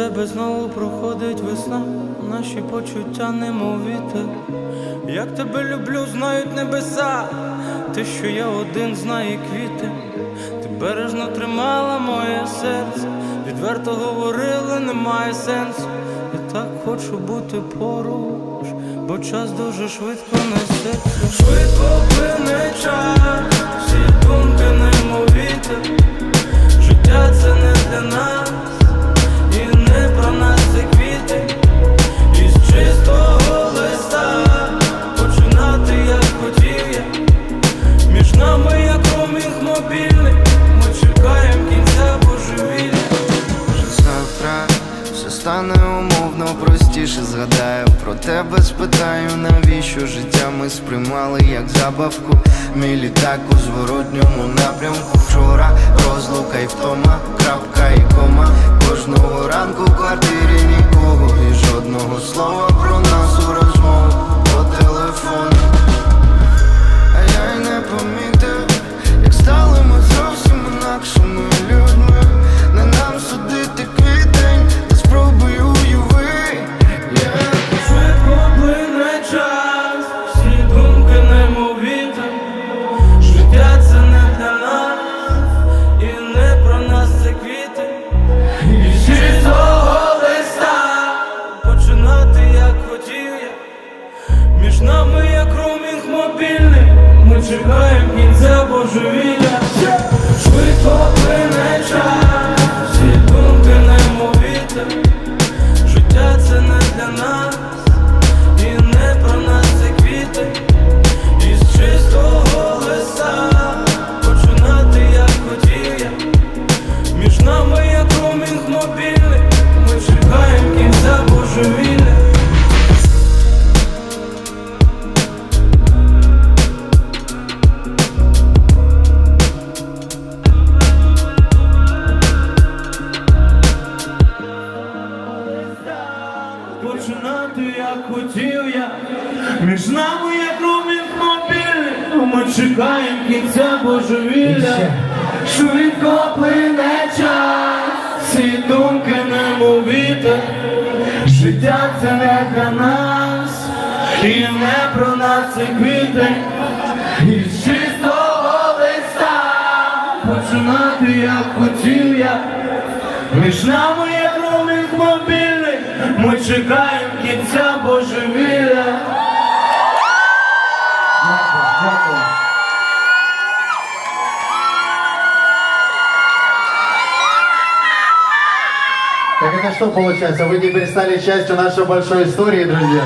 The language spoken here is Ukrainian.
тебе знову проходить весна, наші почуття немов вітер. Як тебе люблю, знають небеса, ти, що я один знає квіти, ти бережно тримала моє серце, відверто говорила, немає сенсу. Я так хочу бути поруч, бо час дуже швидко несеться. Швидко плине мобільний, ми чекаємо кінця божевілля. Завтра все стане умовно простіше згадаю про тебе, спитаю, навіщо життя ми сприймали як забавку. Мій літак у зворотньому напрямку. Вчора розлука й втома, крапка чекаємо Як хотів я, між нами як роумінг мобільний, ми чекаємо кінця божевілля. Швидко плине час, всі думки немов вітер. Життя це не для нас, і не про нас це квіти. Із чистого листа починати як хотів я. Між нами є роумінг мобільний, ми чекаємо кінця божевілля. Так это что получается? Вы не перестали частью нашей большой истории, друзья?